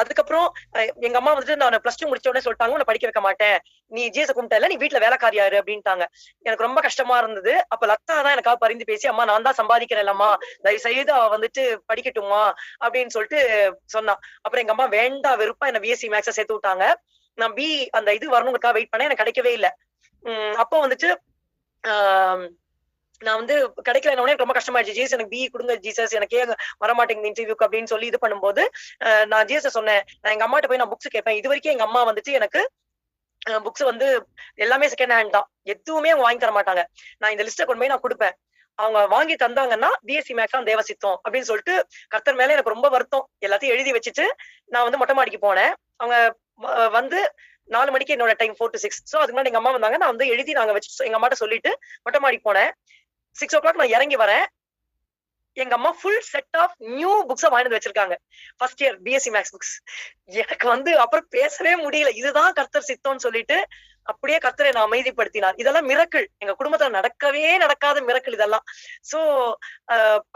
அதுக்கப்புறம் எங்க அம்மா வந்துட்டு நான் பிளஸ் டூ முடிச்ச உடனே சொல்லிட்டாங்க உன்னை படிக்க வைக்க மாட்டேன். நீ ஜிஎஸ் கும்பிட்டல நீ வீட்டுல வேலைக்காரியாரு அப்படின்ட்டாங்க. எனக்கு ரொம்ப கஷ்டமா இருந்தது. அப்ப லத்தா தான் எனக்காக பரிந்து பேசி அம்மா நான் தான் சம்பாதிக்கிறேன்லம்மா. தயவு செய்து அவ வந்துட்டு படிக்கட்டுமா அப்படின்னு சொல்லிட்டு சொன்னா. அப்புறம் எங்க அம்மா வேண்டா வெறுப்பா என்ன பிஎஸ்சி மேக்ஸ சேர்த்து விட்டாங்க. நான் பி அந்த இது வரணுங்கிறதுக்காக வெயிட் பண்ணேன். எனக்கு கிடைக்கவே இல்லை. அப்போ வந்துட்டு நான் வந்து கிடைக்கல உடனே ரொம்ப கஷ்டமாயிடுச்சு. ஜீசஸ் எனக்கு பி கொடுங்க ஜீசஸ் எனக்கு ஏன் வர இன்டர்வியூக்கு அப்படின்னு சொல்லி இது பண்ணும்போது நான் ஜீசஸ் சொன்னேன் நான் எங்க அம்மாட்ட போய் நான் புக்ஸ் கேட்பேன். இது வரைக்கும் எங்க அம்மா வந்துட்டு எனக்கு புக்ஸ் வந்து எல்லாமே செகண்ட் ஹேண்ட் தான். எதுவுமே அவங்க வாங்கி தர மாட்டாங்க. நான் இந்த லிஸ்ட்டை கொண்டு போய் நான் கொடுப்பேன். அவங்க வாங்கி தந்தாங்கன்னா பிஎஸ்சி மேக்ஸ் தான் தேவசித்தம் அப்படின்னு சொல்லிட்டு கர்த்தர் மேல எனக்கு ரொம்ப வருத்தம். எல்லாத்தையும் எழுதி வச்சுட்டு நான் வந்து மொட்டை மாடிக்கு போனேன். அவங்க வந்து நாலு மணிக்கு என்னோட time four to six so அதுக்கு முன்னாடி எங்க அம்மா வந்தாங்க. நான் வந்து எழுதி நாங்க வச்சு எங்க அம்மாட்ட சொல்லிட்டு மொட்டை மாடிக்கு போனேன். சிக்ஸ் ஓ கிளாக் நான் இறங்கி வரேன். எங்க அம்மா full set of new books வாங்கிட்டு வந்து வச்சிருக்காங்க. First year BSc maths books எனக்கு வந்து அப்புறம் பேசவே முடியல. இதுதான் கர்த்தர் சித்தம்னு சொல்லிட்டு அப்படியே கர்த்தரை நான் அமைதிப்படுத்தினார். இதெல்லாம் மிரக்கள் எங்க குடும்பத்துல நடக்கவே நடக்காத மிரக்கள் இதெல்லாம். சோ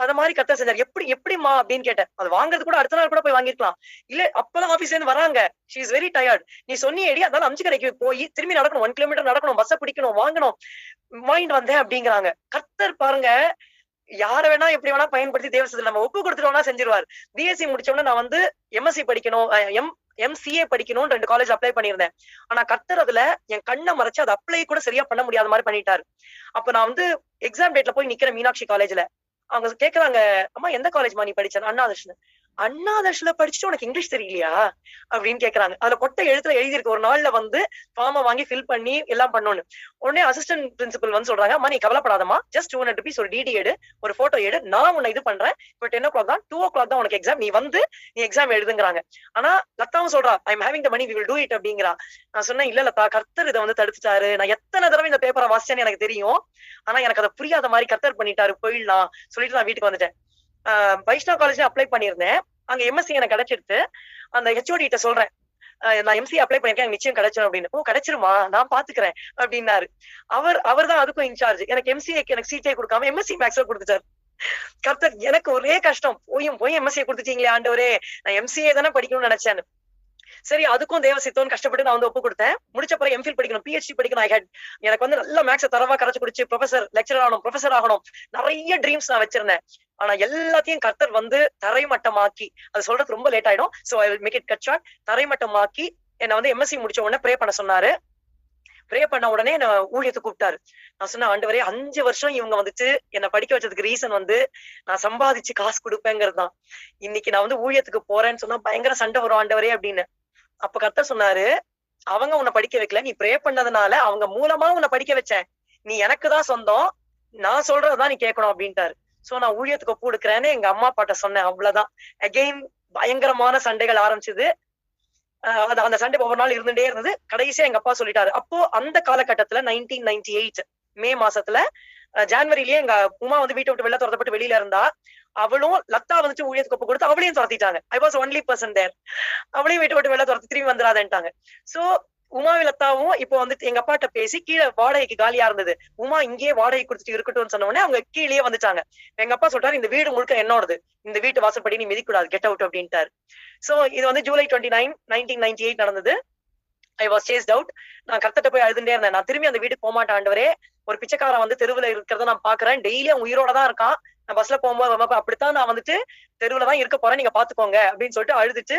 அத மாதிரி கர்த்தர் செஞ்சார். எப்படி எப்படிமா அப்படின்னு கேட்டேன். அது வாங்குறது கூட அடுத்த நாள் கூட போய் வாங்கிருக்கலாம் இல்ல அப்பெல்லாம் ஆபீஸ்ல இருந்து வராங்க. ஷி இஸ் வெரி டயர்ட் நீ சொன்னியடி அதனால அஞ்சு கடைக்கு போய் திரும்பி நடக்கணும். ஒன் கிலோமீட்டர் நடக்கணும். பஸ்ஸை பிடிக்கணும் வாங்கணும். வாங்கிட்டு வந்தேன் அப்படிங்கிறாங்க. கர்த்தர் பாருங்க. யார வேணா எப்படி வேணா பயன்படுத்தி தேவசத்துல நம்ம ஒப்பு கொடுத்துட்டோம்னா செஞ்சிருவார். பிஎஸ்சி முடிச்ச உடனே நான் வந்து எம்எஸ்சி படிக்கணும். எம் எம்சிஏ படிக்கணும்னு ரெண்டு காலேஜ் அப்ளை பண்ணியிருந்தேன். ஆனா கத்தர் அதுல என் கண்ணை மறைச்சு அதை அப்ளை கூட சரியா பண்ண முடியாத மாதிரி பண்ணிட்டாரு. அப்ப நான் வந்து எக்ஸாம் டேட்ல போய் நிக்கிறேன் மீனாட்சி காலேஜ்ல அவங்க கேக்குறாங்க அம்மா எந்த காலேஜ்மா நீ படிச்சேன் அண்ணாதர்ஷன் அண்ணாதர்ஷன்ல படிச்சுட்டு உனக்கு இங்கிலீஷ் தெரியலையா? அப்படின்னு கேக்குறாங்க. அதுல கொட்டை எழுத்துல எழுதியிருக்கு. ஒரு நாள்ல வந்து ஃபார்மை வாங்கி ஃபில் பண்ணி எல்லாம் பண்ணணும் உடனே அசிஸ்டன்ட் பிரின்சிபல் வந்து சொல்றாங்க அம்மா நீ கவலைப்படாதமா ஜஸ்ட் டூ ஹண்ட்ரட் ருபீஸ் ஒரு டிடி எடு ஒரு போட்டோ எடு. நான் உன்னை இது பண்றேன். இப்போ டென் ஓ கிளாக் தான். டூ ஓ கிளாக் தான் உனக்கு எக்ஸாம் நீ வந்து நீ எக்ஸாம் எழுதுங்கிறாங்க. ஆனா லத்தாவும் சொல்றா I am having the money we will do it அப்படிங்கிறா. நான் சொன்னேன் இல்ல லத்தா கர்த்தர் இதை வந்து தடுத்துட்டாரு. நான் எத்தனை தடவை இந்த பேப்பரை வாசிச்சேன்னு எனக்கு தெரியும். ஆனா எனக்கு அதை புரியாத மாதிரி கர்த்தர் பண்ணிட்டாரு. போயிடலாம். சொல்லிட்டு நான் வீட்டுக்கு வந்துட்டேன். ஆஹ் வைஷ்ணவ் காலேஜ்ல அப்ளை பண்ணியிருந்தேன். அங்க எம்எஸ்சி எனக்கு கிடைச்சிடுத்து. அந்த ஹெச்ஓடி கிட்ட சொல்றேன். நான் எம்சி அப்ளை பண்ணிருக்கேன் நிச்சயம் கிடைச்சிடும் அப்படின்னு. ஓ கிடைச்சிருமா? நான் பாத்துக்கிறேன் அப்படின்னாரு. அவர் அவர் தான் அதுக்கும் இன்சார்ஜ் எனக்கு எம்சிஏ எனக்கு சீட்டே கொடுக்காம எம்எஸ்சி மேக்ஸ்ல கொடுத்துட்டாரு. கர்த்தர் எனக்கு ஒரே கஷ்டம். போயும் போய் எம்எஸ்சி கொடுத்துட்டீங்களே ஆண்டவரே. நான் எம்சிஏ தானே படிக்கணும்னு நினைச்சேன் சரி அதுக்கும் தேவசித்தோன்னு கஷ்டப்பட்டு நான் வந்து ஒப்பு கொடுத்தேன். முடிச்ச பிறகு எம்ஃபில் படிக்கணும் பிஹெச்டி படிக்கணும். ஐ ஹேட் எனக்கு வந்து நல்ல மேக்ஸை தரவா கரைச்சு குடிச்சு ப்ரொஃபசர் லெக்சர் ஆகணும் ப்ரொஃபசர் ஆகணும். நிறைய ட்ரீம்ஸ் நான் வச்சிருந்தேன். ஆனா எல்லாத்தையும் கர்த்தர் வந்து தரைமட்டமாக்கி அது சொல்றது ரொம்ப லேட் ஆயிடும். So I will make it cut short தரைமட்டமாக்கி என்ன வந்து எம்எஸ்சி முடிச்ச உடனே ப்ரே பண்ண சொன்னாரு. ப்ரே பண்ண உடனே என்ன ஊழியத்தை கூப்பிட்டாரு. நான் சொன்னேன் ஆண்டவரே அஞ்சு வருஷம் இவங்க வந்துட்டு என்னை படிக்க வச்சதுக்கு ரீசன் வந்து நான் சம்பாதிச்சு காசு கொடுப்பேங்கிறது தான் இன்னைக்கு நான் வந்து ஊழியத்துக்கு போறேன்னு சொன்னா பயங்கர சண்டை வரும் ஆண்டவரே அப்படின்னு. அப்ப கத்த சொன்னாரு அவங்க உன்னை படிக்க வைக்கல நீ ப்ரே பண்ணதுனால அவங்க மூலமா உன்னை படிக்க வச்சேன். நீ எனக்கு தான் சொந்தம் நான் சொல்றதுதான் நீ கேட்கணும் அப்படின்ட்டாரு. சோ நான் ஊழியத்துக்கு ஒப்பு கொடுக்குறேன்னு எங்க அம்மா அப்பாட்ட சொன்னேன் அவ்வளவுதான். அகெயின் பயங்கரமான சண்டைகள் ஆரம்பிச்சது. அந்த அந்த சண்டை ஒவ்வொரு நாள் இருந்துட்டே இருந்தது. கடைசியா எங்க அப்பா சொல்லிட்டாரு. அப்போ அந்த காலகட்டத்துல நைன்டீன் நைன்டி எயிட் மே மாசத்துல ஜான்வரிலயே எங்க உமா வந்து வீட்டை விட்டு வெளில துரத்தப்பட்டு வெளியில இருந்தா அவளும் லத்தா வந்துட்டு ஊழியத்துக்கு ஒப்பு கொடுத்து அவளையும் துரத்திட்டாங்க. I was only person there அவளையும் வீட்டை விட்டு வெளில துரத்தி திரும்பி வந்துடாதேன்ட்டாங்க சோ உமா லத்தாவும் இப்போ வந்துட்டு எங்க அப்பாட்ட பேசி கீழே வாடகைக்கு காலியா இருந்தது. உமா இங்கேயே வாடகை கொடுத்துட்டு இருக்கட்டும்னு சொன்ன உடனே அவங்க கீழே வந்துட்டாங்க. எங்க அப்பா சொல்றாரு இந்த வீடு முழுக்க என்னோடது. இந்த வீட்டு வாசப்படி நீ மிதிக்கூடாது. கெட் அவுட் அப்படின்ட்டாரு. சோ இது வந்து July twenty nine nineteen ninety eight நடந்தது. ஐ வாஸ் சேஸ்ட் அவுட் நான் கத்தட்ட போய் அழுதுட்டே இருந்தேன். நான் திரும்பி அந்த வீட்டுக்கு போக மாட்டேன் ஆண்டவரே. ஒரு பிச்சைக்காரன் வந்து தெருவுல இருக்கிறத நான் பாக்குறேன் டெய்லி அவன் உயிரோட தான் இருக்கான். நான் பஸ்ல போகும்போது அப்படித்தான் நான் வந்துட்டு தெருவுல தான் இருக்க போறேன். நீங்க பாத்துக்கோங்க அப்படின்னு சொல்லிட்டு அழுதுட்டு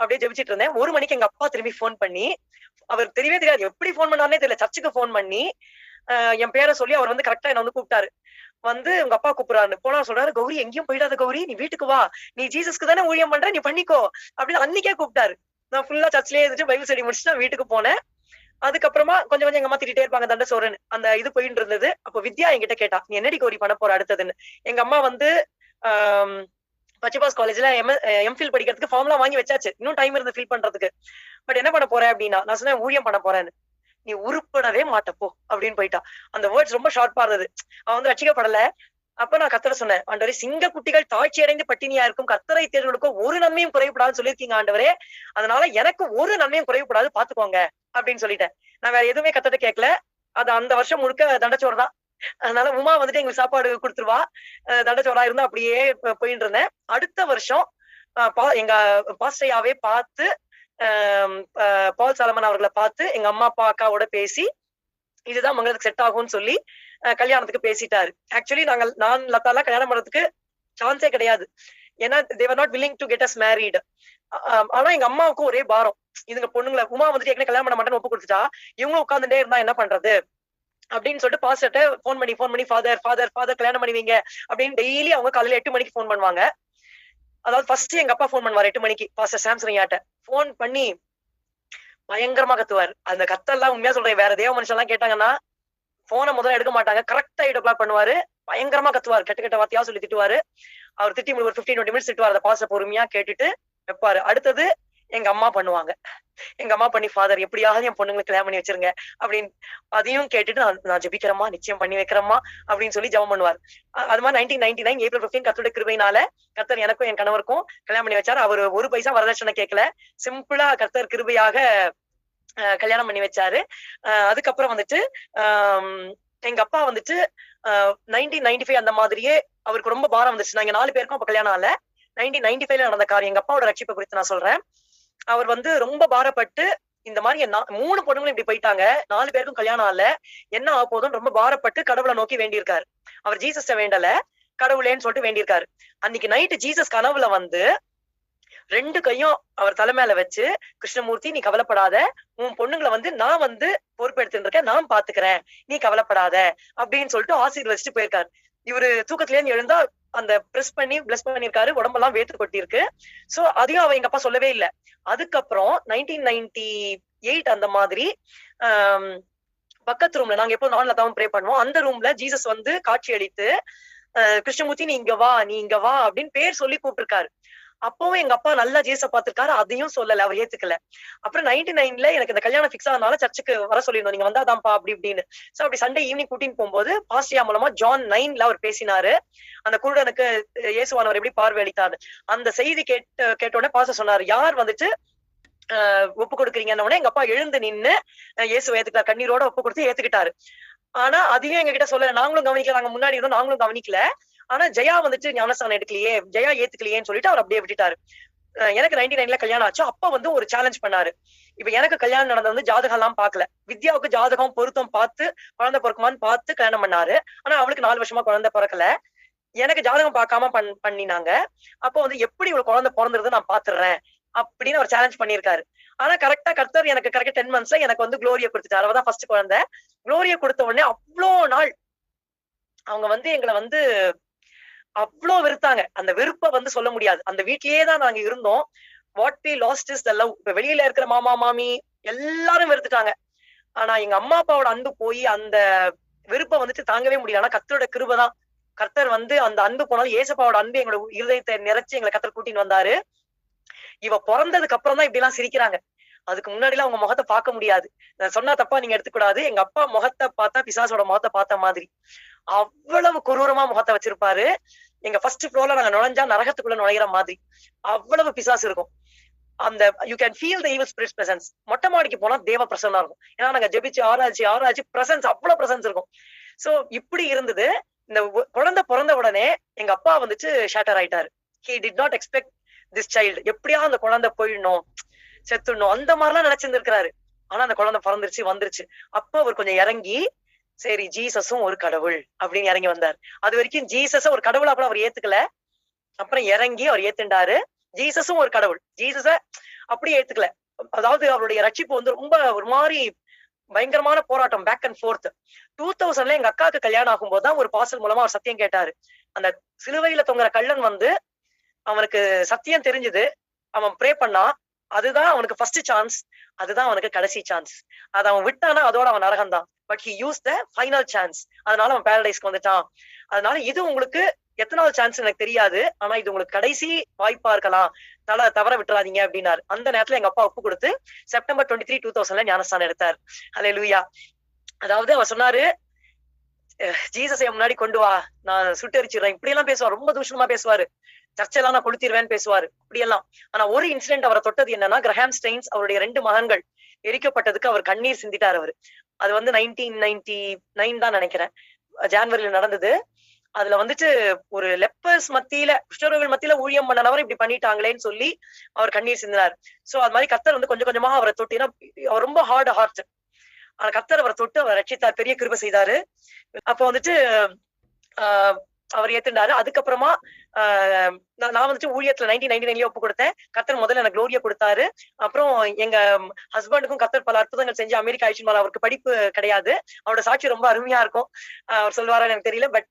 அப்படியே ஜெபிச்சிட்டு இருந்தேன். ஒரு மணிக்கு எங்க அப்பா திரும்பி ஃபோன் பண்ணி அவர் தெரியவே தெரியாது எப்படி ஃபோன் பண்ணாருன்னே தெரியல. சர்ச்சுக்கு ஃபோன் பண்ணி என் பேரை சொல்லி அவர் வந்து கரெக்டா என்ன வந்து கூப்பிட்டாரு. வந்து உங்க அப்பா கூப்பிடுறாரு போனா சொல்றாரு கௌரி எங்கேயும் போயிடாத கௌரி நீ வீட்டுக்கு வா. நீ ஜீசஸ்க்கு தானே ஊழியம் பண்ற நீ பண்ணிக்கோ. அப்படின்னு அன்னைக்கே கூப்பிட்டாரு. நான் ஃபுல்லா சர்ச்லயே இருந்துட்டு பைபிள் ஸ்டடி முடிச்சுட்டு நான் வீட்டுக்கு போனேன். அதுக்கப்புறமா கொஞ்சம் கொஞ்சம் எங்க அம்மா திட்டிட்டே இருப்பாங்க தண்ட சோறுன்னு. அந்த இது போயிட்டு இருந்தது. அப்போ வித்யா என்கிட்ட கேட்டா நீ என்னடி கௌரி பண்ண போற அடுத்ததுன்னு? எங்க அம்மா வந்து ஆஹ் பச்சிபாஸ் காலேஜ்ல எம் எம்ஃபில் படிக்கிறதுக்கு ஃபார்ம்லாம் வாங்கி வச்சாச்சு. இன்னும் டைம் இருந்து ஃபில் பண்றதுக்கு. பட் என்ன பண்ண போறேன் அப்படின்னா நான் சொன்னேன் ஊழியம் பண்ண போறேன்னு. நீ உருப்படவே மாட்டப்போ அப்படின்னு போயிட்டா. அந்த வேர்ட்ஸ் ரொம்ப ஷார்ப்பா இருந்தது. அவன் வந்து ரசிக்கப்படல. அப்ப நான் கத்தரை சொன்னேன் ஆண்டவரே சிங்க குட்டிகள் தாழ்ச்சி அடைந்து பட்டினியா இருக்கும் கத்தரை தேர்வுகளுக்கும் ஒரு நன்மையும் குறைவுபடாதுன்னு சொல்லியிருக்கீங்க ஆண்டவரே. அதனால எனக்கு ஒரு நன்மையும் குறைவுபடாது பாத்துக்கோங்க அப்படின்னு சொல்லிட்டேன். நான் வேற எதுவுமே கத்தட்ட கேட்கல அது அந்த வருஷம் முழுக்க தண்டச்சோறு தான் அதனால உமா வந்துட்டு எங்களுக்கு சாப்பாடு கொடுத்துருவா. அஹ் இருந்தா அப்படியே போயிட்டு இருந்தேன். அடுத்த வருஷம் பா- எங்க பாஸ்டையாவே பார்த்து ஆஹ் பால் சாலமன் அவர்களை பார்த்து எங்க அம்மா அப்பா அக்காவோட பேசி இதுதான் மங்களுக்கு செட் ஆகும்னு சொல்லி கல்யாணத்துக்கு பேசிட்டாரு. ஆக்சுவலி நாங்கள் நான் லதாலாம் கல்யாணம் பண்றதுக்கு சான்ஸே கிடையாது. ஏன்னா they were not willing to get us married ஆனா எங்க அம்மாவுக்கும் ஒரே பாரம். இதுங்க பொண்ணுங்களை உமா வந்துட்டு ஏற்கனவே கல்யாணம் பண்ண மாட்டேன்னு ஒப்பு கொடுத்துட்டா இவங்க உட்காந்துட்டே இருந்தா என்ன பண்றது? அப்படின்னு சொல்லிட்டு பாஸ்டர்ட்ட ஃபோன் பண்ணி ஃபோன் பண்ணி ஃபாதர் ஃபாதர் ஃபாதர் கல்யாணம் பண்ணுவீங்க அப்படின்னு டெய்லி அவங்க காலையில எட்டு மணிக்கு ஃபோன் பண்ணுவாங்க. அதாவது ஃபர்ஸ்ட் எங்க அப்பா ஃபோன் பண்ணுவார் எட்டு மணிக்கு. பாஸ்டர் சாம்சங் ஐயாட்ட ஃபோன் பண்ணி பயங்கரமா கத்துவார். அந்த கத்தெல்லாம் உண்மையா சொல்றேன். வேற தேவ மனுஷன் எல்லாம் கேட்டாங்கன்னா போனை முதல்ல எடுக்க மாட்டாங்க. கரெக்டா எயிட் ஓ கிளாக் பண்ணுவாரு. பயங்கரமா கத்துவார். கெட்ட கெட்ட வார்த்தையா சொல்லி திட்டுவாரு. அவர் திட்டி ஒரு பிப்டீன் டுவெண்ட்டி மினிட்ஸ் திட்டுவார். அந்த பாச பொறுமையா கேட்டுட்டு வைப்பாரு. அடுத்தது எங்க அம்மா பண்ணுவாங்க. எங்க அம்மா பண்ணி ஃபாதர் எப்படியாவது என் பொண்ணுங்களுக்கு கல்யாணம் பண்ணி வச்சிருங்க. அப்படின்னு அதையும் கேட்டுட்டு நான் நான் ஜெபிக்கிறேம்மா நிச்சயம் பண்ணி வைக்கிறேம்மா. அப்படின்னு சொல்லி ஜெபம் பண்ணுவார். அது மாதிரி nineteen ninety nine April fifteen கத்தோட கிருபையினால கர்த்தர் எனக்கும் என் கணவருக்கும் கல்யாணம் பண்ணி வச்சாரு. அவர் ஒரு பைசா வரதட்சணை கேட்கல சிம்பிளா கர்த்தர் கிருபையாக கல்யாணம் பண்ணி வச்சாரு. அதுக்கப்புறம் வந்துட்டு எங்க அப்பா வந்துட்டு நைன்டீன் நைன்டி ஃபைவ் அந்த மாதிரியே அவருக்கு ரொம்ப பாரம் வந்துச்சு நாங்க நாலு பேருக்கும் அப்ப கல்யாணம் ஆல நைன்டீன் நைன்டி ஃபைவ்ல நடந்த காரியம் எங்க அப்பாவோட ரட்சிப்பை குறித்து நான் சொல்றேன். அவர் வந்து ரொம்ப பாரப்பட்டு இந்த மாதிரி மூணு பொண்ணுங்களும் இப்படி போயிட்டாங்க. நாலு பேருக்கும் கல்யாணம் ஆகல. என்ன ஆக போதும் ரொம்ப பாரப்பட்டு கடவுளை நோக்கி வேண்டியிருக்காரு. அவர் ஜீசஸ வேண்டல. கடவுளேன்னு சொல்லிட்டு வேண்டியிருக்காரு. அன்னைக்கு நைட்டு ஜீசஸ் கனவுல வந்து ரெண்டு கையும் அவர் தலை மேல வச்சு கிருஷ்ணமூர்த்தி நீ கவலைப்படாத. உன் பொண்ணுங்களை வந்து நான் வந்து பொறுப்பெடுத்துட்டு இருக்கேன் நான் பாத்துக்கிறேன். நீ கவலைப்படாத. அப்படின்னு சொல்லிட்டு ஆசீர்வதிச்சுட்டு போயிருக்காரு. இவரு தூக்கத்துல இருந்து எழுந்தா அந்த பிரஸ் பண்ணி பிளஸ் பண்ணிருக்காரு. உடம்பெல்லாம் வேத்து கொட்டி இருக்கு சோ அதையும் அவ எங்க அப்பா சொல்லவே இல்லை. அதுக்கப்புறம் நைன்டீன் நைன்டி எயிட் அந்த மாதிரி பக்கத்து ரூம்ல நாங்க எப்போ நான்ல தான் ப்ரே பண்ணுவோம். அந்த ரூம்ல ஜீசஸ் வந்து காட்சி அளித்து கிருஷ்ணமூர்த்தி நீ இங்க வா நீ இங்க வா அப்படின்னு பேர் சொல்லி கூப்பிட்டுருக்காரு. அப்பவும் எங்க அப்பா நல்லா ஜீசஸ பாத்துருக்காரு அதையும் சொல்லல அவர் ஏத்துக்கல. அப்புறம் நைன்டி நைன்ல எனக்கு இந்த கல்யாணம் ஃபிக்ஸ் ஆனதுனால சர்ச்சுக்கு வர சொல்லிருந்தோம் நீங்க வந்தாதான்ப்பா அப்படி இப்படின்னு. சோ அப்படி சண்டே ஈவினிங் கூட்டின்னு போகும்போது பாஸ்டியா மூலமா ஜான் நைன்ல அவர் பேசினாரு. அந்த குருடனுக்கு இயேசுவானவர் எப்படி பார்வை அளித்தாரு அந்த செய்தி கேட்ட கேட்ட உடனே பாச சொன்னாரு யார் வந்துட்டு ஆஹ் ஒப்பு கொடுக்குறீங்கன்னு உடனே எங்க அப்பா எழுந்து நின்னு இயேசு ஏத்துக்கிட்டார். கண்ணீரோட ஒப்பு கொடுத்து ஏத்துக்கிட்டாரு. ஆனா அதையும் எங்க கிட்ட சொல்லல. நாங்களும் கவனிக்கல. நாங்க முன்னாடி இருந்தோம். நாங்களும் கவனிக்கல. ஆனா ஜெயா வந்துட்டு ஞானஸ்தானம் எடுக்கலையே ஜெயா ஏத்துக்கலையேன்னு சொல்லிட்டு அவர் அப்படியே விட்டுட்டாரு. அஹ் எனக்கு நைன்டி நைன்ல கல்யாணம் ஆச்சு அப்ப வந்து ஒரு சேலஞ்ச் பண்ணாரு. இப்ப எனக்கு கல்யாணம் நடந்தது வந்து ஜாதகம் எல்லாம் பாக்கல வித்யாவுக்கு ஜாதகம் பொருத்தம் பார்த்து குழந்தை பிறக்குமான்னு பார்த்து கல்யாணம் பண்ணாரு. ஆனா அவளுக்கு நாலு வருஷமா குழந்தை பிறக்கல. எனக்கு ஜாதகம் பார்க்காம பண் பண்ணினாங்க. அப்போ வந்து எப்படி ஒரு குழந்தை பிறந்துருது நான் பாத்துறேன் அப்படின்னு அவர் சேலஞ்ச் பண்ணியிருக்காரு. ஆனா கரெக்டா கர்த்தர் எனக்கு கரெக்டா டென் மந்த்ஸ்ல எனக்கு வந்து குளோரிய கொடுத்துட்டாரு. அவதான் ஃபர்ஸ்ட் குழந்தை. குளோரிய கொடுத்த உடனே அவ்வளோ நாள் அவங்க வந்து எங்களை வந்து அவ்வளோ வெறுத்தாங்க. அந்த வெறுப்பை வந்து சொல்ல முடியாது. அந்த வீட்லயே தான் நாங்க இருந்தோம். What we lost is the love இப்ப வெளியில இருக்கிற மாமா மாமி எல்லாரும் வெறுத்துட்டாங்க. ஆனா எங்க அம்மா அப்பாவோட அன்பு போய் அந்த வெறுப்பை வந்துட்டு தாங்கவே முடியல. ஆனா கத்தரோட கிருபை தான். கர்த்தர் வந்து அந்த அன்பு போனாலும் ஏசப்பாவோட அன்பு எங்களோட இருதயத்தை நிறைச்சு எங்களை கத்தர் கூட்டின்னு வந்தாரு. இவ பிறந்ததுக்கு அப்புறம் தான் இப்படி எல்லாம் சிரிக்கிறாங்க. அதுக்கு முன்னாடி எல்லாம் அவங்க முகத்தை பார்க்க முடியாது. நான் சொன்னா தப்பா நீங்க எடுத்துக்கூடாது. எங்க அப்பா முகத்தை பார்த்தா பிசாசோட முகத்தை பார்த்த மாதிரி. அவ்வளவு குரூரமா முகத்தை வச்சிருப்பாரு. எங்க ஃபர்ஸ்ட் ஃப்ளோர்ல நாங்க நுழைஞ்சா நரகத்துக்குள்ள நுழையிற மாதிரி அவ்வளவு பிசாசு இருக்கும். அந்த you can feel the evil spirit presence மொட்டை மாடிக்கு போனா தேவ பிரசன்னா இருக்கும். ஏன்னா நாங்க ஜெபிச்சு ஆராய்ச்சி ஆராய்ச்சி பிரசன்ஸ் அவ்வளவு பிரசன்ஸ் இருக்கும். சோ இப்படி இருந்தது. இந்த குழந்தை பிறந்த உடனே எங்க அப்பா வந்துட்டு ஷேட்டர் ஆயிட்டாரு. He did not expect this child எப்படியா அந்த குழந்தை போயிடணும் செத்துடணும் அந்த மாதிரிலாம் நினைச்சிருந்திருக்கிறாரு. ஆனா அந்த குழந்தை பிறந்துருச்சு வந்துருச்சு. அப்ப அவர் கொஞ்சம் இறங்கி சரி ஜீசஸும் ஒரு கடவுள் அப்படின்னு இறங்கி வந்தார். அது வரைக்கும் ஜீசஸ ஒரு கடவுளா கூட அவர் ஏத்துக்கல. அப்புறம் இறங்கி அவர் ஏத்துண்டாரு. ஜீசஸும் ஒரு கடவுள். ஜீசஸ அப்படியே ஏத்துக்கல. அதாவது அவருடைய ரட்சிப்பு வந்து ரொம்ப ஒரு மாதிரி பயங்கரமான போராட்டம் பேக் அண்ட் ஃபோர்த் டூ தௌசண்ட்ல எங்க அக்காவுக்கு கல்யாணம் ஆகும்போது தான் ஒரு பாசல் மூலமா அவர் சத்தியம் கேட்டாரு. அந்த சிலுவையில தொங்குற கள்ளன் வந்து அவனுக்கு சத்தியம் தெரிஞ்சது. அவன் ப்ரே பண்ணா அதுதான் அவனுக்கு ஃபர்ஸ்ட் சான்ஸ் அதுதான் அவனுக்கு கடைசி சான்ஸ் அதை அவன் விட்டானா அதோட அவன் நரகம் தான் but he use the final chance அதனால அவன் பேரடைஸ்க்கு வந்துட்டான். அதனால இது உங்களுக்கு எத்தனாவது சான்ஸ் எனக்கு தெரியாது. ஆனா இது உங்களுக்கு கடைசி வாய்ப்பா இருக்கலாம். தல தவற விட்டுறாதீங்க அப்படின்னாரு. அந்த நேரத்துல எங்க அப்பா ஒப்பு கொடுத்து செப்டம்பர் டுவெண்ட்டி த்ரீ டூ தௌசண்ட்ல ஞானஸ்தானம் எடுத்தார். ஹலே லூயா அதாவது அவர் சொன்னாரு ஜீசஸ் என் முன்னாடி கொண்டு வா. நான் சுட்டரிச்சிடுறேன். இப்படி எல்லாம் பேசுவார். ரொம்ப தூஷணமா பேசுவாரு. சர்ச்செல்லாம் நான் கொளுத்திடுவேன்னு பேசுவாரு. இப்படியெல்லாம். ஆனா ஒரு இன்சிடென்ட் அவரை தொட்டது என்னன்னா கிரஹாம் ஸ்டெயின்ஸ் அவருடைய ரெண்டு மகன்கள். எரிக்கப்பட்டதுக்கு அவர் கண்ணீர் சிந்திட்டார் அவரு. அது வந்து நைன்டீன் நைன்டி நைன் தான் நினைக்கிறேன். ஜான்வரியில நடந்தது. அதுல வந்துட்டு ஒரு லெப்பர்ஸ் மத்தியில கிருஷ்ணர்கள் மத்தியில ஊழியம் பண்ணனவர் இப்படி பண்ணிட்டாங்களேன்னு சொல்லி அவர் கண்ணீர் சிந்தினார். சோ அது மாதிரி கத்தர் வந்து கொஞ்சம் கொஞ்சமா அவரை தொட்டினா அவர் ரொம்ப ஹார்ட் ஹார்ட் ஆனா கத்தர் அவரை தொட்டு அவர் ரட்சித்தார் பெரிய கிருப செய்தாரு. அப்போ வந்துட்டு ஆஹ் அவர் ஏத்துண்டாரு. அதுக்கப்புறமா ஆஹ் நான் வந்துட்டு ஊழியத்துல நைன்டீன் நைன்டி நைன்லயே ஒப்பு கொடுத்தேன் கத்தர் முதல்ல எனக்கு குளோரியா கொடுத்தாரு. அப்புறம் எங்க ஹஸ்பண்டுக்கும் கத்தர் பல அற்புதங்கள் செஞ்சு அமெரிக்கா ஆயிடுச்சு அவருக்கு படிப்பு கிடையாது. அவரோட சாட்சி ரொம்ப அருமையா இருக்கும். அவர் சொல்வாரான்னு எனக்கு தெரியல. பட்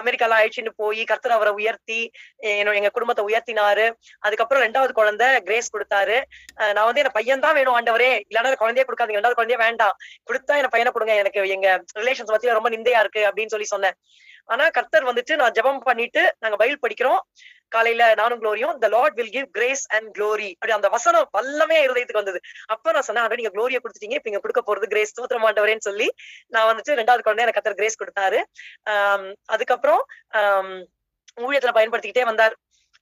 அமெரிக்கால ஆயிடுச்சுன்னு போய் கர்த்தர் அவரை உயர்த்தி என்னோட எங்க குடும்பத்தை உயர்த்தினாரு. அதுக்கப்புறம் ரெண்டாவது குழந்தை கிரேஸ் கொடுத்தாரு. நான் வந்து என் பையன் தான் வேணும் ஆண்டவரே. இல்லைன்னா குழந்தைய குழந்தையே கொடுக்காதீங்க. ரெண்டாவது குழந்தைய வேண்டாம். கொடுத்தா என் பையனை கொடுங்க. எனக்கு எங்க ரிலேஷன்ஸ் பத்தி ரொம்ப நிந்தையா இருக்கு அப்படின்னு சொல்லி சொன்னேன். ஆனா கர்த்தர் வந்துட்டு நான் ஜெபம் பண்ணிட்டு நாங்க பைபிள் படிக்கிறோம். காலையில நானும் குளோரியும் the Lord will give grace and glory அப்படி அந்த வசனம் வல்லமே இருதயத்துக்கு வந்தது. அப்ப நான் சொன்னேன் நீங்க க்ளோரியை கொடுத்துட்டீங்க இப்ப நீங்க கொடுக்க போறது கிரேஸ் தூத்திரம் ஆண்டவரேன்னு சொல்லி நான் வந்துட்டு ரெண்டாவது குழந்தை எனக்கு கத்தர் கிரேஸ் கொடுத்தாரு. ஆஹ் அதுக்கப்புறம் ஊழியத்துல பயன்படுத்திக்கிட்டே வந்தார்.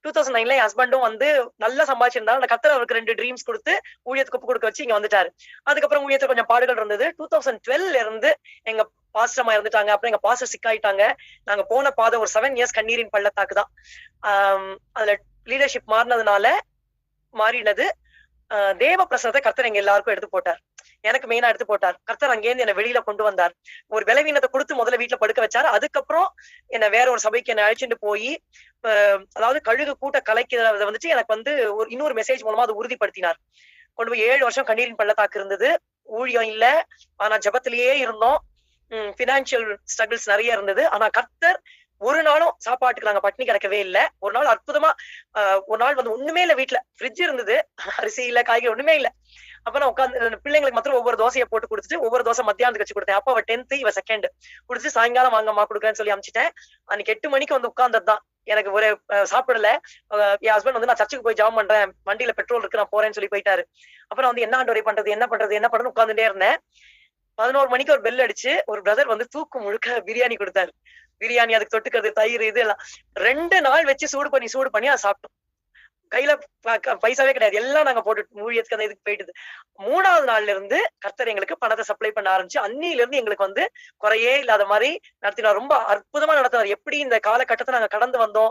டூ தௌசண்ட் நைன்ல என் ஹஸ்பண்டும் வந்து நல்லா சம்பாதிச்சிருந்தாரு அந்த கத்தர் அவருக்கு ரெண்டு ட்ரீம்ஸ் கொடுத்து ஊழியத்துக்கு ஒப்பு கொடுக்க வச்சு இங்க வந்துட்டாரு. அதுக்கப்புறம் ஊழியத்துல கொஞ்சம் பாடுகள் இருந்தது. டூ தௌசண்ட் டுவெல்ல இருந்து எங்க பாஸ்டமா இருந்துட்டாங்க அப்புறம் எங்க பாஸ்டர் சிக் ஆயிட்டாங்க நாங்க போன பாதை ஒரு செவன் இயர்ஸ் கண்ணீரின் பள்ளத்தாக்கு தான். ஆஹ் அதுல லீடர்ஷிப் மாறினதுனால மாறினது தேவ பிரசனத்தை கர்த்தர் எங்க எல்லாருக்கும் எடுத்து போட்டார். எனக்கு மெயினா எடுத்து போட்டார். கர்த்தர் அங்கேருந்து என்ன வெளியில கொண்டு வந்தார். ஒரு விளைவீனத்தை கொடுத்து முதல்ல வீட்டுல படுக்க வச்சாரு. அதுக்கப்புறம் என்ன வேற ஒரு சபைக்கு என்ன அழைச்சிட்டு போய் அதாவது கழுகு கூட்ட கலைக்கிறத வந்துட்டு எனக்கு வந்து ஒரு இன்னொரு மெசேஜ் மூலமா அதை உறுதிப்படுத்தினார். கொண்டு போய் ஏழு வருஷம் கண்ணீரின் பள்ளத்தாக்கு இருந்தது. ஊழியம் இல்ல. ஆனா ஜபத்திலேயே இருந்தோம். பினான்சியல் ஸ்ட்ரகிள்ஸ் நிறைய இருந்தது. ஆனா கர்த்தர் ஒரு நாளும் சாப்பாட்டுக்கு நாங்க பட்டினி கிடக்கவே இல்ல. ஒரு நாள் அற்புதமா ஆஹ் ஒரு நாள் வந்து ஒண்ணுமே இல்ல வீட்டுல. ஃப்ரிட்ஜ் இருந்தது. அரிசி இல்ல காய்கறி ஒண்ணுமே இல்ல. அப்ப நான் உட்காந்து பிள்ளைங்களுக்கு மாத்திரம் ஒவ்வொரு தோசையை போட்டு கொடுத்துட்டு ஒவ்வொரு தோசை மத்தியானத்துக்கு வச்சு கொடுத்தேன். அப்ப அவ டென்த் இவ செகண்ட் குடிச்சு சாயங்காலம் வாங்கம்மா கொடுக்குறேன்னு சொல்லி அனுப்பிச்சிட்டேன் அன்னைக்கு எட்டு மணிக்கு வந்து உட்கார்ந்ததுதான் எனக்கு ஒரு சாப்பிடல. என் ஹஸ்பண்ட் வந்து நான் சர்ச்சுக்கு போய் ஜாப் பண்றேன். வண்டியில பெட்ரோல் இருக்கு நான் போறேன்னு சொல்லி போயிட்டாரு. அப்புறம் வந்து என்ன ஆண்டோரை பண்றது என்ன பண்றது என்ன பண்றது உட்காந்துட்டே இருந்தேன். பதினோரு மணிக்கு ஒரு பெல் அடிச்சு ஒரு பிரதர் வந்து தூக்கு முழுக்க பிரியாணி கொடுத்தாரு. பிரியாணி அதுக்கு தொட்டுக்கிறது தயிர் இது எல்லாம். ரெண்டு நாள் வச்சு சூடு பண்ணி சூடு பண்ணி அதை சாப்பிட்டோம். கையில ப- க- பைசாவே கிடையாது. எல்லாம் நாங்க போட்டு ஊழியத்துக்கு அந்த இதுக்கு போயிட்டு மூணாவது நாள்ல இருந்து கர்த்தர் எங்களுக்கு பணத்தை சப்ளை பண்ண ஆரம்பிச்சு அன்னில இருந்து எங்களுக்கு வந்து குறையே இல்லாத மாதிரி நடத்தினார். ரொம்ப அற்புதமா நடத்தினார். எப்படி இந்த காலகட்டத்தை நாங்க கடந்து வந்தோம்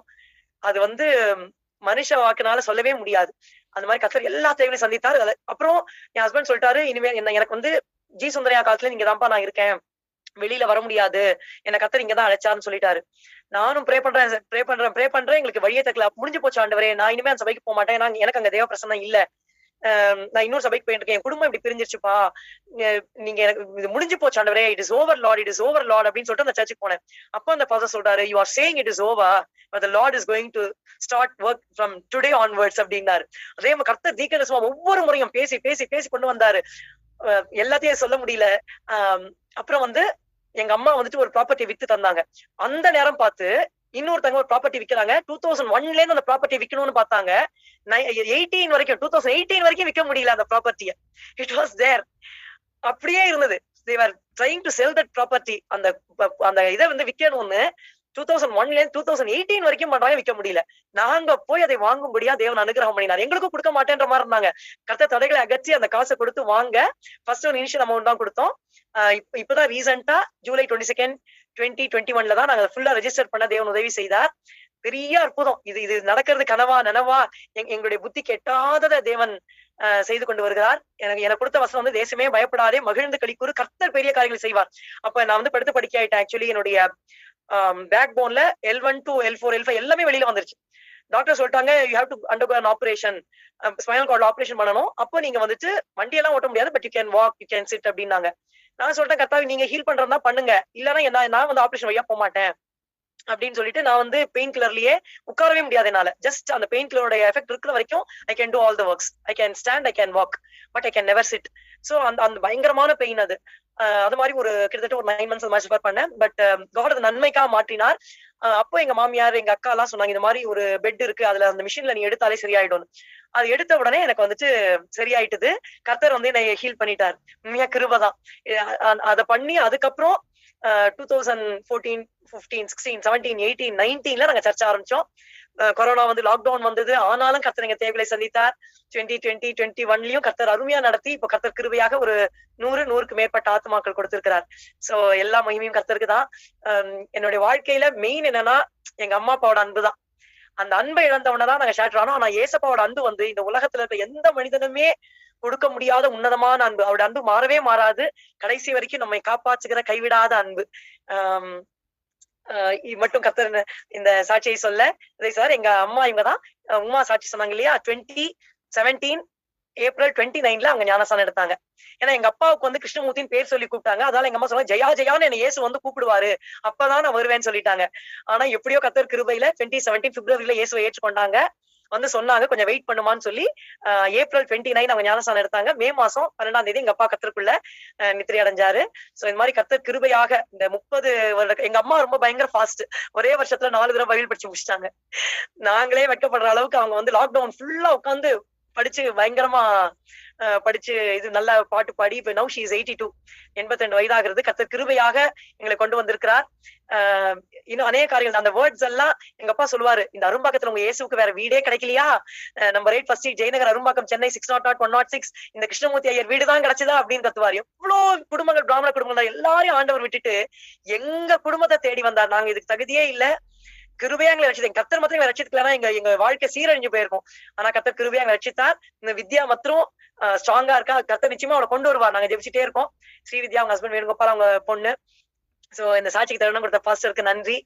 அது வந்து மனுஷ வாக்குனால சொல்லவே முடியாது. அந்த மாதிரி கர்த்தர் எல்லா தேவையும் சந்தித்தார். அப்புறம் என் ஹஸ்பண்ட் சொல்லிட்டாரு இனிமே என்ன எனக்கு வந்து ஜி சுந்தரையா காலத்துல நீங்க தான்ப்பா நான் இருக்கேன். வெளியில வர முடியாது. என்ன கத்தர் இங்கதான் அழைச்சாருன்னு சொல்லிட்டாரு. நானும் ப்ரே பண்றேன் ப்ரே பண்றேன் ப்ரே பண்றேன். எங்களுக்கு வழியே தக்கல முடிஞ்சு போச்சு ஆண்டவரே. நான் இனிமே அந்த சபைக்கு போக மாட்டேன். நான் எனக்கு அங்க தேவ பிரசனம் இல்ல. ஆஹ் நான் இன்னொரு சபைக்கு போயிட்டு இருக்கேன். என் குடும்பம் இப்படி பிரிஞ்சிருச்சுப்பா. நீங்க எனக்கு இது முடிஞ்சு போச்சு ஆண்டவரே. It is over Lord it is over Lord அப்படின்னு சொல்லிட்டு அந்த சர்ச்சுக்கு போனேன். அப்போ அந்த ஃபாதர் சொல்றாரு you are saying it is over the Lord is going to start work from today onwards அப்படின்னாரு. அதே மாதிரி கர்த்தர் தீக்கனசுமா ஒவ்வொரு முறையும் பேசி பேசி பேசி கொண்டு வந்தாரு. எல்லாத்தையும் சொல்ல முடியல. அப்புறம் வந்து எங்க அம்மா வந்துட்டு ஒரு ப்ராப்பர்ட்டி வித்து தந்தாங்க. அந்த நேரம் பார்த்து இன்னொருத்தவங்க ஒரு ப்ராப்பர்ட்டி விற்கிறாங்க டூ தௌசண்ட் ஒன்ல இருந்து அந்த ப்ராப்பர்ட்டி விக்கணும்னு பார்த்தாங்க. எயிட்டீன் வரைக்கும் டூ தௌசண்ட் எயிட்டீன் வரைக்கும் விற்க முடியல அந்த ப்ராப்பர்ட்டிய இட் வாஸ் தேர் அப்படியே இருந்தது. They were trying to sell that property அந்த அந்த இதை வந்து விற்கணும்னு டூ தௌசண்ட் ஒன்ல இருந்து டூ தௌசண்ட் எயிட்டீன் வரைக்கும் பண்றாங்க விற்க முடியல. நாங்க போய் அதை வாங்கும்படியா தேவன் அனுகிரகம் பண்ணினார். எங்களுக்கும் கொடுக்க மாட்டேன்ற மாதிரி இருந்தாங்க. கருத்த தடைகளை அகற்றி அந்த காசை கொடுத்து வாங்க. ஃபர்ஸ்ட் ஒரு இனிஷியல் அமௌண்ட் தான் கொடுத்தோம். ஆஹ் இப்பதான் ரீசெண்டா July twenty second twenty twenty ஒன்ல தான் நாங்க ஃபுல்லா ரெஜிஸ்டர் பண்ண தேவன் உதவி செய்தார். பெரிய அற்புதம். இது இது நடக்கிறது கனவா நனவா எங்களுடைய புத்தி கெட்டாதத தேவன் ஆஹ் செய்து கொண்டு வருகிறார். எனக்கு எனக்கு கொடுத்த வசனம் வந்து தேசமே பயப்படாதே மகிழ்ந்து கழிக்கூறு கர்த்தர் பெரிய காரியங்களை செய்வார். அப்ப நான் வந்து படுத்து படிக்க ஆயிட்டேன் ஆக்சுவலி என்னுடைய பேக் போன்ல L one two L four L five எல்லாமே வெளியில வந்துருச்சு. டாக்டர் சொல்லிட்டாங்க you have to undergo an operation spinal cord operation பண்ணணும். அப்போ நீங்க வந்துட்டு வண்டியெல்லாம் ஓட்ட முடியாது but you can walk you can sit அப்படின்னாங்க. நான் சொல்லிட்டேன் கர்த்தாவே நீங்க ஹீல் பண்றதா பண்ணுங்க. இல்லன்னா என்ன நான் வந்து ஆபரேஷன் வழியா போக மாட்டேன். அப்படின்னு சொல்லிட்டு நான் வந்து பெயின் கில்லர்லயே உட்காரவே முடியாது என்னால. ஜஸ்ட் அந்த பெயின் கிளரோட எஃபெக்ட் இருக்கிற வரைக்கும் I can do all the works I can stand I can walk but I can never sit so அந்த அந்த பயங்கரமான பெயின் அது. அது மாதிரி ஒரு கிட்டத்தட்ட ஒரு நைன் மந்த்ஸ் மாதிரி சஃபர் பண்ணேன். பட் காட் அது நன்மைக்காக மாற்றினார். அப்போ எங்க மாமியார் எங்க அக்கா எல்லாம் சொன்னாங்க இந்த மாதிரி ஒரு பெட் இருக்கு. அதுல அந்த மிஷின்ல நீ எடுத்தாலே சரியாயிடும் அது எடுத்த உடனே எனக்கு வந்துட்டு சரியாயிட்டுது. கர்த்தர் வந்து என்னை ஹீல் பண்ணிட்டார். உண்மையா கிருபதான் அதை பண்ணி அதுக்கப்புறம் two thousand fourteen fifteen sixteen seventeen eighteen நைன்டீன்ல நாங்க சர்ச்ச ஆரம்பிச்சோம். கொரோனா வந்து லாக்டவுன் வந்தது. ஆனாலும் கர்த்தர் எங்க தேவைகளை சந்தித்தார். டுவெண்ட்டி டுவெண்ட்டி டுவெண்ட்டி ஒன்லயும் கர்த்தர் அருமையா நடத்தி இப்போ கர்த்தர் கிருபையாக ஒரு நூறு நூறுக்கு மேற்பட்ட ஆத்மாக்கள் கொடுத்திருக்கிறார். சோ எல்லா மகிமையும் கர்த்தருக்கு தான். என்னுடைய வாழ்க்கையில மெயின் என்னன்னா எங்க அம்மா அப்பாவோட அன்புதான் அந்த அன்பை இழந்தவனை தான் நாங்க ஷேட்டர் ஆனோம் ஆனா ஏசப்பாவோட அன்பு வந்து இந்த உலகத்துல இருக்க எந்த மனிதனுமே கொடுக்க முடியாத உன்னதமான அன்பு. அவரோட அன்பு மாறவே மாறாது. கடைசி வரைக்கும் நம்மை காப்பாற்றுகிற கைவிடாத அன்பு. ஆஹ் மட்டும் கத்தர் இந்த சாட்சியை சொல்ல. இதை சார் எங்க அம்மா இவங்க தான் உமா சாட்சி சொன்னாங்க இல்லையா? டுவெண்ட்டி செவன்டீன் ஏப்ரல் டுவெண்ட்டி நைன்ல அவங்க ஞானஸ்தானம் எடுத்தாங்க. ஏன்னா எங்க அப்பாவுக்கு வந்து கிருஷ்ணமூர்த்தின்னு பேர் சொல்லி கூப்பிட்டாங்க. அதனால எங்க அம்மா சொன்னாங்க ஜெயா ஜெயான்னு என்ன இயேசு வந்து கூப்பிடுவாரு. அப்பதான் நான் வருவேன்னு சொல்லிட்டாங்க. ஆனா எப்படியோ கத்தர் கிருபையில டுவெண்ட்டி செவன்டீன் பிப்ரவரியில இயேசுவை ஏற்றுக்கொண்டாங்க. வந்து சொன்னாங்க கொஞ்சம் வெயிட் பண்ணுமான்னு சொல்லி ஆஹ் ஏப்ரல் டுவெண்ட்டி நைன் அவங்க ஞானஸ்தானம் எடுத்தாங்க. மே மாசம் பன்னெண்டாம் தேதி எங்க அப்பா கத்தருக்குள்ள நித்திரை அடைஞ்சாரு. சோ இந்த மாதிரி கத்தர் கிருபையாக இந்த முப்பது வருட எங்க அம்மா ரொம்ப பயங்கர ஃபாஸ்ட் ஒரே வருஷத்துல நாலு தடவை பைபிள் படிச்சு முடிச்சிட்டாங்க. நாங்களே வெட்கப்படுற அளவுக்கு அவங்க வந்து லாக்டவுன் ஃபுல்லா உட்காந்து படிச்சு பயங்கரமா படிச்சு இது நல்ல பாட்டு பாடி இப்ப நவ் ஷீஸ் எயிட்டி டூ எண்பத்தி ரெண்டு வயதாகிறது. கத்தர் கிருபையாக எங்களை கொண்டு வந்திருக்கிறார். ஆஹ் இன்னும் அநேக காரியங்கள். அந்த வேர்ட்ஸ் எல்லாம் எங்க அப்பா சொல்லுவாரு. இந்த அரும்பாக்கத்துல உங்க இயேசுக்கு வேற வீடே கிடைக்கலையா? Number eight first Jayanagar Arumbakkam Chennai six nought nought one nought six இந்த கிருஷ்ணமூர்த்தி ஐயர் வீடு தான் கிடைச்சதா? அப்படின்னு கத்துவார். எவ்வளவு குடும்பங்கள் பிராமண குடும்பங்கள் எல்லாரையும் ஆண்டவர் விட்டுட்டு எங்க குடும்பத்தை தேடி வந்தார். நாங்க இதுக்கு தகுதியே இல்ல. கிருபையா எங்களை ரசித்தேன் கத்தர் மாத்திரம் எங்களை எங்க எங்க வாழ்க்கை சீரழிஞ்சு போயிருக்கும். ஆனா கத்தர் கிருபையா ரட்சித்தார். ரசித்தார் இந்த வித்யா மற்றும் ஸ்ட்ராங்கா இருக்கா? கத்த நிச்சயமா அவளை கொண்டு வருவா நாங்க ஜெபிச்சுட்டே இருக்கோம். ஸ்ரீவித்யா அவங்க ஹஸ்பண்ட் வேணுகோபால் அவங்க பொண்ணு. சோ இந்த சாட்சிக்கு தருணம் கொடுத்த பாஸ்டருக்கு நன்றி.